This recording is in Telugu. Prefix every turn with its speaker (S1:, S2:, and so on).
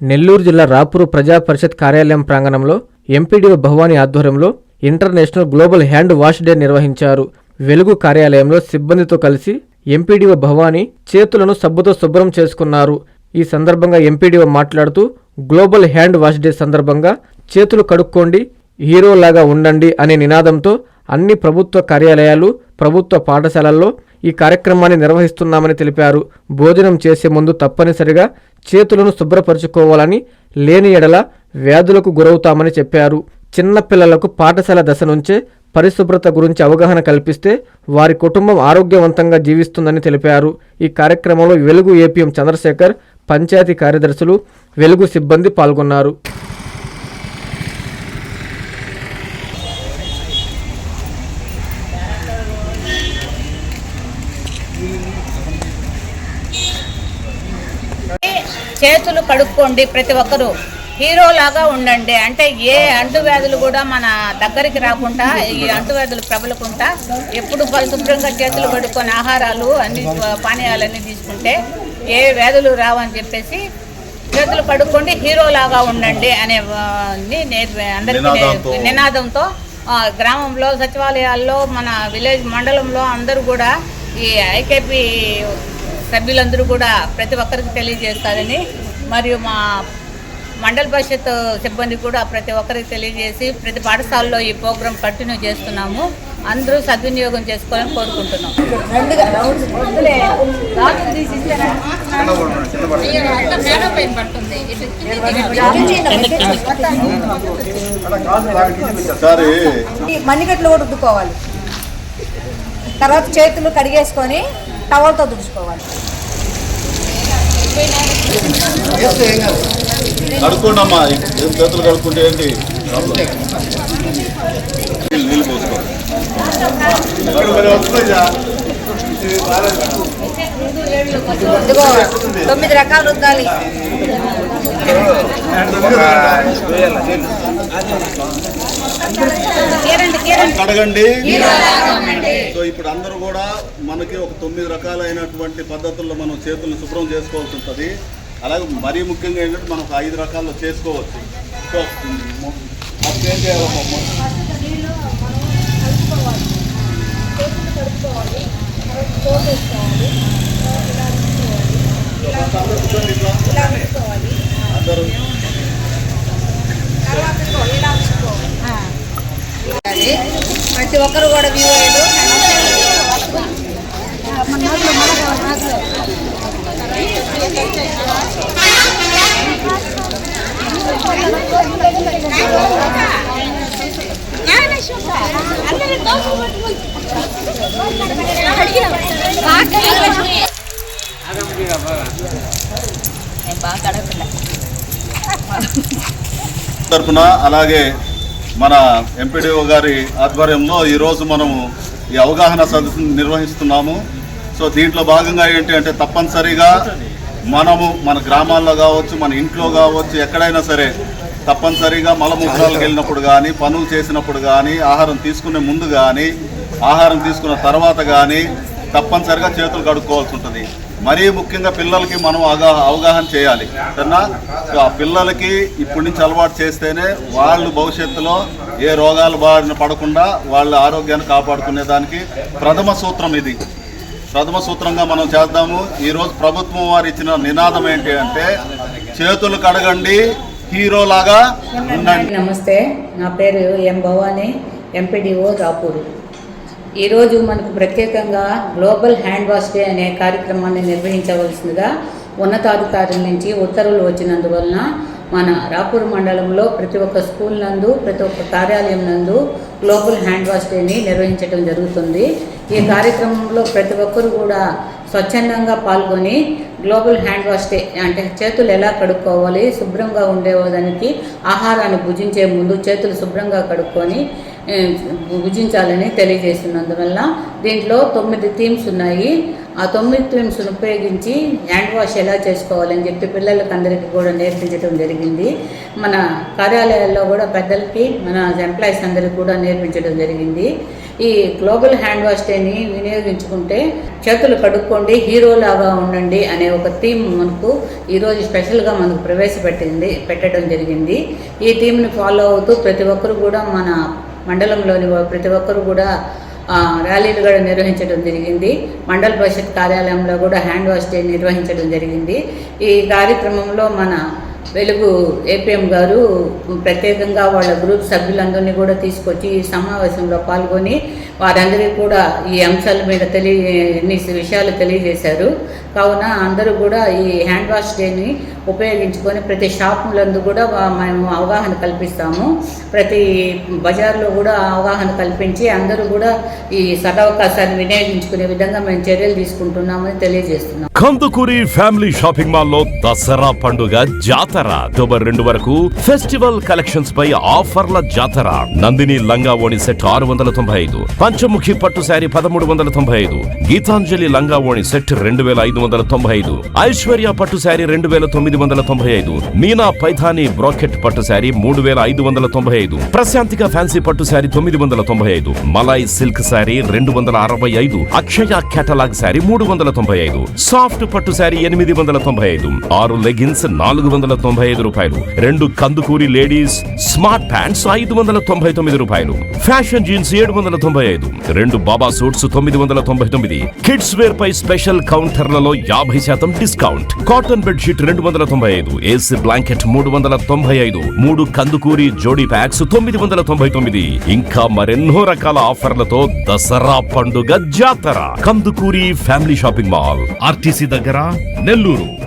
S1: నెల్లూరు జిల్లా రాపూరు ప్రజా పరిషత్ కార్యాలయం ప్రాంగణంలో ఎంపీడీఓ భవానీ ఆధ్వర్యంలో international global hand wash day నిర్వహించారు. వెలుగు కార్యాలయంలో సిబ్బందితో కలిసి ఎంపీడీఓ భవానీ చేతులను సబ్బుతో శుభ్రం చేసుకున్నారు. ఈ సందర్భంగా ఎంపీడీఓ మాట్లాడుతూ గ్లోబల్ హ్యాండ్ వాష్ డే సందర్భంగా చేతులు కడుక్కోండి హీరోలాగా ఉండండి అనే నినాదంతో అన్ని ప్రభుత్వ కార్యాలయాలు ప్రభుత్వ పాఠశాలల్లో ఈ కార్యక్రమాన్ని నిర్వహిస్తున్నామని తెలిపారు. భోజనం చేసే ముందు తప్పనిసరిగా చేతులను శుభ్రపరుచుకోవాలని లేని ఎడల వ్యాధులకు గురవుతామని చెప్పారు. చిన్నపిల్లలకు పాఠశాల దశ నుంచే పరిశుభ్రత గురించి అవగాహన కల్పిస్తే వారి కుటుంబం ఆరోగ్యవంతంగా జీవిస్తుందని తెలిపారు. ఈ కార్యక్రమంలో వెలుగు ఏపీఎం చంద్రశేఖర్ పంచాయతీ కార్యదర్శులు వెలుగు సిబ్బంది పాల్గొన్నారు.
S2: చేతులు కడుక్కోండి ప్రతి ఒక్కరూ హీరోలాగా ఉండండి అంటే ఏ అంటువ్యాధులు కూడా మన దగ్గరికి రాకుండా ఈ అంటువ్యాధులు ప్రబలకుండా ఎప్పుడు పరిశుభ్రంగా చేతులు కడుక్కొని ఆహారాలు అన్ని పానీయాలన్నీ తీసుకుంటే ఏ వ్యాధులు రావని చెప్పేసి చేతులు కడుక్కోండి హీరోలాగా ఉండండి అనే అందరికీ
S3: నినాదంతో.
S2: గ్రామంలో సచివాలయాల్లో మన విలేజ్ మండలంలో అందరూ కూడా ఈ ఐకేపీ సభ్యులందరూ కూడా ప్రతి ఒక్కరికి తెలియజేస్తారని మరియు మా మండల పరిషత్ సిబ్బంది కూడా ప్రతి ఒక్కరికి తెలియజేసి ప్రతి పాఠశాలలో ఈ ప్రోగ్రాం కంటిన్యూ చేస్తున్నాము. అందరూ సద్వినియోగం చేసుకోవాలని కోరుకుంటున్నాం.
S3: సరే.
S4: మన్నిగట్లు కూడా రుద్దుకోవాలి. తర్వాత చేతులు కడిగేసుకొని టవల్తో తుడుచుకోవాలి.
S3: చేతులు కడుక్కుంటే ఏంటి? నీళ్ళు
S4: తొమ్మిది రకాలు రుద్దాలి.
S3: కడగండి. సో ఇప్పుడు అందరూ కూడా మనకి ఒక తొమ్మిది రకాలైనటువంటి పద్ధతుల్లో మనం చేతులను శుభ్రం చేసుకోవాల్సి ఉంటుంది. అలాగే మరీ ముఖ్యంగా ఏంటంటే మనం ఒక ఐదు రకాల్లో చేసుకోవచ్చు. సో అప్పుడు ఏం చేయాలమ్మా అందరూ
S4: ప్రతి ఒక్కరు కూడా వ్యూ అయ్యారు
S3: తరఫున అలాగే మన ఎంపీడీఓ గారి ఆధ్వర్యంలో ఈరోజు మనము ఈ అవగాహన సదస్సును నిర్వహిస్తున్నాము. సో దీంట్లో భాగంగా ఏంటి అంటే తప్పనిసరిగా మనము మన గ్రామాల్లో కావచ్చు మన ఇంట్లో కావచ్చు ఎక్కడైనా సరే తప్పనిసరిగా మలమూత్రాలకు వెళ్ళినప్పుడు కానీ పనులు చేసినప్పుడు కానీ ఆహారం తీసుకునే ముందు కానీ ఆహారం తీసుకున్న తర్వాత కానీ తప్పనిసరిగా చేతులు కడుక్కోవాల్సి ఉంటుంది. మరీ ముఖ్యంగా పిల్లలకి మనం అవగా అవగాహన చేయాలి. సరేనా? సో ఆ పిల్లలకి ఇప్పటి నుంచి అలవాటు చేస్తేనే వాళ్ళు భవిష్యత్తులో ఏ రోగాలు బారిన పడకుండా వాళ్ళ ఆరోగ్యాన్ని కాపాడుకునే దానికి ప్రథమ సూత్రం ఇది. ప్రథమ సూత్రంగా మనం చేద్దాము. ఈరోజు ప్రభుత్వం వారు ఇచ్చిన నినాదం ఏంటి అంటే చేతులు కడగండి హీరోలాగా ఉండండి.
S2: నమస్తే నా పేరు ఎం భవానీ ఎంపీడీఓ రాపూరు. ఈరోజు మనకు ప్రత్యేకంగా గ్లోబల్ హ్యాండ్ వాష్ డే అనే కార్యక్రమాన్ని నిర్వహించవలసిందిగా ఉన్నతాధికారుల నుంచి ఉత్తర్వులు వచ్చినందువలన మన రాపూర్ మండలంలో ప్రతి ఒక్క స్కూల్ నందు ప్రతి ఒక్క కార్యాలయం నందు గ్లోబల్ హ్యాండ్ వాష్ డేని నిర్వహించడం జరుగుతుంది. ఈ కార్యక్రమంలో ప్రతి ఒక్కరు కూడా స్వచ్ఛందంగా పాల్గొని గ్లోబల్ హ్యాండ్ వాష్ డే అంటే చేతులు ఎలా కడుక్కోవాలి శుభ్రంగా ఉండేదానికి ఆహారాన్ని భుజించే ముందు చేతులు శుభ్రంగా కడుక్కొని భుజించాలని తెలియజేస్తున్నందువల్ల దీంట్లో తొమ్మిది థీమ్స్ ఉన్నాయి. ఆ తొమ్మిది థీమ్స్ను ఉపయోగించి హ్యాండ్ వాష్ ఎలా చేసుకోవాలని చెప్పి పిల్లలకి అందరికీ కూడా నేర్పించడం జరిగింది. మన కార్యాలయాల్లో కూడా పెద్దలకి మన ఎంప్లాయీస్ అందరికీ కూడా నేర్పించడం జరిగింది. ఈ గ్లోబల్ హ్యాండ్ వాష్ డేని వినియోగించుకుంటే చేతులు కడుక్కోండి హీరోలాగా ఉండండి అనే ఒక థీమ్ మనకు ఈరోజు స్పెషల్గా మనకు ప్రవేశపెట్టింది పెట్టడం జరిగింది. ఈ థీమ్ని ఫాలో అవుతూ ప్రతి ఒక్కరు కూడా మన మండలంలోని ప్రతి ఒక్కరు కూడా ర్యాలీలు కూడా నిర్వహించడం జరిగింది. మండల పరిషత్ కార్యాలయంలో కూడా హ్యాండ్ వాష్ డే నిర్వహించడం జరిగింది. ఈ కార్యక్రమంలో మన వెలుగు ఏపీఎం గారు ప్రత్యేకంగా వాళ్ళ గ్రూప్ సభ్యులందరినీ కూడా తీసుకొచ్చి ఈ సమావేశంలో పాల్గొని వారందరికీ కూడా ఈ అంశాల మీద తెలియ ఎన్ని విషయాలు తెలియజేశారు. కావున అందరూ కూడా ఈ హ్యాండ్ వాష్ డేని ఉపయోగించుకొని ప్రతి షాపులందు కూడా మేము అవగాహన కల్పిస్తాము. ప్రతి బజార్లో కూడా అవగాహన కల్పించి అందరూ కూడా ఈ సదవకాశాన్ని వినియోగించుకునే విధంగా మేము చర్యలు తీసుకుంటున్నామని తెలియజేస్తున్నాం.
S5: కందుకూరి ఫ్యామిలీ షాపింగ్ మాల్లో దసరా పండుగ జాతర అక్టోబర్ రెండు వరకు ఫెస్టివల్ కలెక్షన్స్ పై ఆఫర్ల జాతర. నందిని లంగా ఓణి సెట్ ఆరు వందల తొంభై ఐదు పంచముఖి పట్టు శారీ పదమూడు వందల తొంభై ఐదు గీతాంజలి లంగా ఓణి సెట్ రెండు వేల ఐదు వందల తొంభై ఐదు ఐశ్వర్య పట్టు శారీ రెండు వేల తొమ్మిది వందల తొంభై ఐదు మీనా పైథాని బ్రాకెట్ పట్టు శారీ మూడు వేల ఐదు వందల తొంభై ఐదు ప్రశాంతిక ఫ్యాన్సీ పట్టు శారీ తొమ్మిది వందల తొంభై ఐదు మలాయ్ సిల్క్ శారీ రెండు వందల అరవై ఐదు అక్షయ కేటలాగ్ శారీ మూడు వందల తొంభై ఐదు సాఫ్ట్ పట్టు శారీ ఎనిమిది వందల తొంభై ఐదు ఆరు లెగిన్స్ నాలుగు వందల తొంభై ఐదు రూపాయలు రెండు కందుకూరి లేడీస్ స్మార్ట్ ప్యాంట్స్ ఐదు వందల తొంభై తొమ్మిది రూపాయలు ఫ్యాషన్ జీన్స్ ఏడు వందల తొంభై ఐదు రెండు బాబా సూట్స్ తొమ్మిది వందల తొంభై తొమ్మిది కిడ్స్ వేర్ పై స్పెషల్ కౌంటర్లలో యాభై శాతం డిస్కౌంట్. కాటన్ బెడ్ షీట్ రెండు వందల తొంభై ఐదు ఏసీ బ్లాంకెట్ మూడు వందల తొంభై ఐదు మూడు కందుకూరి జోడీ ప్యాక్స్ తొమ్మిది వందల తొంభై తొమ్మిది. ఇంకా మరెన్నో రకాల ఆఫర్లతో దసరా పండుగ జాతర. Kandukuri family shopping mall RTC దగ్గర నెల్లూరు.